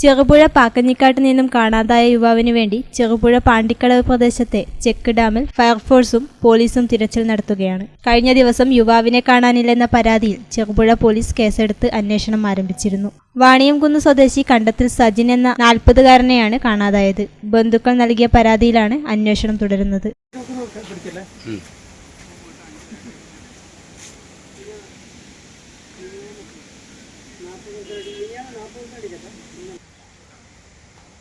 ചെറുപുഴ പാക്കഞ്ഞിക്കാട്ട് നിന്നും കാണാതായ യുവാവിന് വേണ്ടി ചെറുപുഴ പാണ്ടിക്കടവ് പ്രദേശത്തെ ചെക്ക് ഡാമിൽ ഫയർഫോഴ്സും പോലീസും തിരച്ചിൽ നടത്തുകയാണ്. കഴിഞ്ഞ ദിവസം യുവാവിനെ കാണാനില്ലെന്ന പരാതിയിൽ ചെറുപുഴ പോലീസ് കേസെടുത്ത് അന്വേഷണം ആരംഭിച്ചിരുന്നു. വാണിയംകുന്ന് സ്വദേശി കണ്ടത്തിൽ സജിൻ എന്ന നാൽപ്പതുകാരനെയാണ് കാണാതായത്. ബന്ധുക്കൾ നൽകിയ പരാതിയിലാണ് അന്വേഷണം തുടരുന്നത്.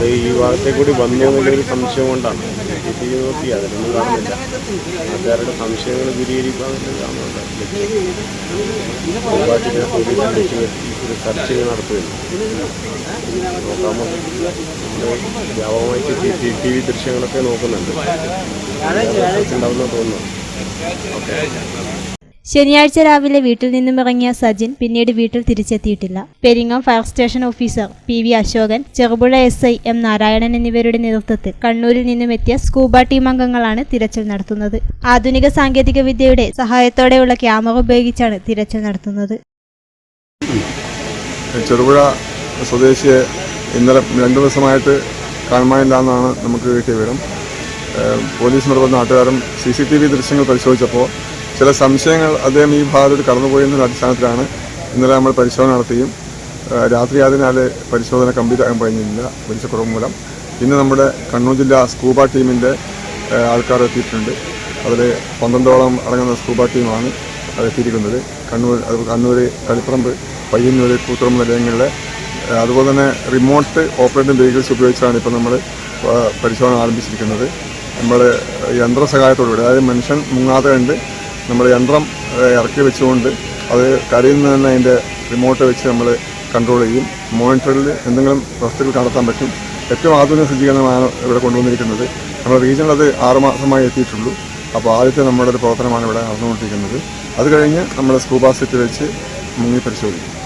അത് ഈ ഭാഗത്തെ കൂടി വന്നു എന്നുള്ളൊരു സംശയം കൊണ്ടാണ്. നോക്കി അതിനൊന്നും കാണുന്നില്ല. ആൾക്കാരുടെ സംശയങ്ങൾ ദൂരീകരിക്കാൻ കാണുന്നുണ്ട് ഒരു സെർച്ചിങ് നടത്തുകയാണ്. നോക്കാമോ? വ്യാപകമായിട്ട് സി ടി വി ദൃശ്യങ്ങളൊക്കെ നോക്കുന്നുണ്ട്. ഉണ്ടാവുന്ന തോന്നുന്നു. ഓക്കെ. ശനിയാഴ്ച രാവിലെ വീട്ടിൽ നിന്നും ഇറങ്ങിയ സജിൻ പിന്നീട് വീട്ടിൽ തിരിച്ചെത്തിയിട്ടില്ല. Peringome fire station officer P V Ashokan Cherupuzha S I M Narayanan എന്നിവരുടെ നേതൃത്വത്തിൽ കണ്ണൂരിൽ നിന്നും എത്തിയ സ്കൂബ ടീം അംഗങ്ങളാണ് തിരച്ചിൽ നടത്തുന്നത്. ആധുനിക സാങ്കേതിക വിദ്യയുടെ സഹായത്തോടെയുള്ള ക്യാമറ ഉപയോഗിച്ചാണ് തിരച്ചിൽ നടത്തുന്നത്. ചെറുപുഴ സ്വദേശിയെ ഇന്നലെ രണ്ടു ദിവസമായിട്ട് കാണുമാനില്ല നമുക്ക് കിട്ടിയ വിവരം. പോലീസ് പോലീസിനോടൊപ്പം നാട്ടുകാരും സി സി ടി വി ദൃശ്യങ്ങൾ പരിശോധിച്ചപ്പോൾ ചില സംശയങ്ങൾ അദ്ദേഹം ഈ ഭാഗത്തോട്ട് കടന്നുപോയെന്നൊരു അടിസ്ഥാനത്തിലാണ് ഇന്നലെ നമ്മൾ പരിശോധന നടത്തുകയും ഏഹ് രാത്രി ആയതിനാൽ പരിശോധന കംപ്ലീറ്റ് ആകാൻ കഴിഞ്ഞില്ല വെളിച്ചക്കുറവ് മൂലം. ഇന്ന് നമ്മുടെ കണ്ണൂർ ജില്ലാ സ്കൂബ ടീമിന്റെ ആൾക്കാർ എത്തിയിട്ടുണ്ട്. അതിൽ പന്ത്രണ്ടോളം അടങ്ങുന്ന സ്കൂബ ടീമാണ് അതെത്തിയിരിക്കുന്നത് കണ്ണൂർ അത് കണ്ണൂർ കളിപ്പറമ്പ് പയ്യന്നൂർ കൂത്തുറമ്പ് നിലയങ്ങളിലെ അതുപോലെ തന്നെ റിമോട്ട് ഓപ്പറേറ്റിംഗ് വെഹിക്കിൾസ് ഉപയോഗിച്ചാണ് ഇപ്പോൾ നമ്മൾ പരിശോധന ആരംഭിച്ചിരിക്കുന്നത്. നമ്മൾ യന്ത്ര സഹായത്തോടുകൂടി അതായത് മനുഷ്യൻ മുങ്ങാതെ കണ്ട് നമ്മൾ യന്ത്രം ഇറക്കി വെച്ചുകൊണ്ട് അത് കരയിൽ നിന്ന് തന്നെ അതിന്റെ റിമോട്ട് വെച്ച് നമ്മൾ കൺട്രോൾ ചെയ്യും. മോണിറ്ററിൽ എന്തെങ്കിലും വസ്തുക്കൾ കണ്ടെത്താൻ പറ്റും. ഏറ്റവും ആധുനിക സജ്ജീകരണമാണ് ഇവിടെ കൊണ്ടുവന്നിരിക്കുന്നത്. നമ്മുടെ റീജിയനിൽ അത് ആറുമാസമായി എത്തിയിട്ടുള്ളൂ. അപ്പോൾ ആദ്യത്തെ നമ്മുടെ ഒരു പ്രവർത്തനമാണ് ഇവിടെ നടന്നുകൊണ്ടിരിക്കുന്നത്. അത് കഴിഞ്ഞ് നമ്മൾ സ്കൂബാ സെറ്റ് വെച്ച് മുങ്ങി പരിശോധിക്കും.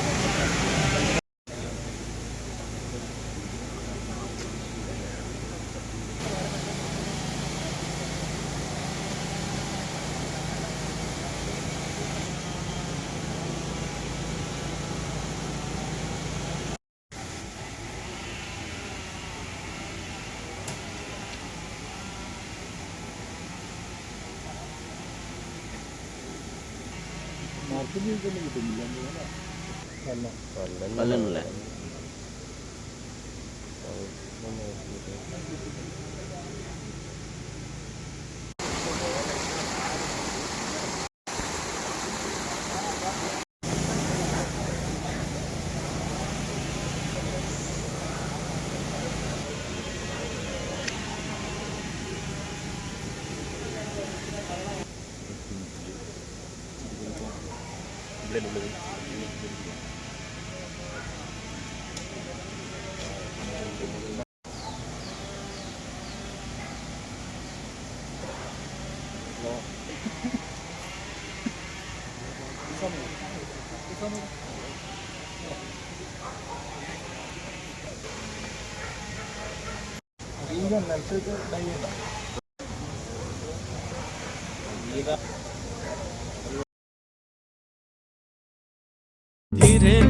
കൊല്ലം 이건 난 뜯어 날린 다. 얘가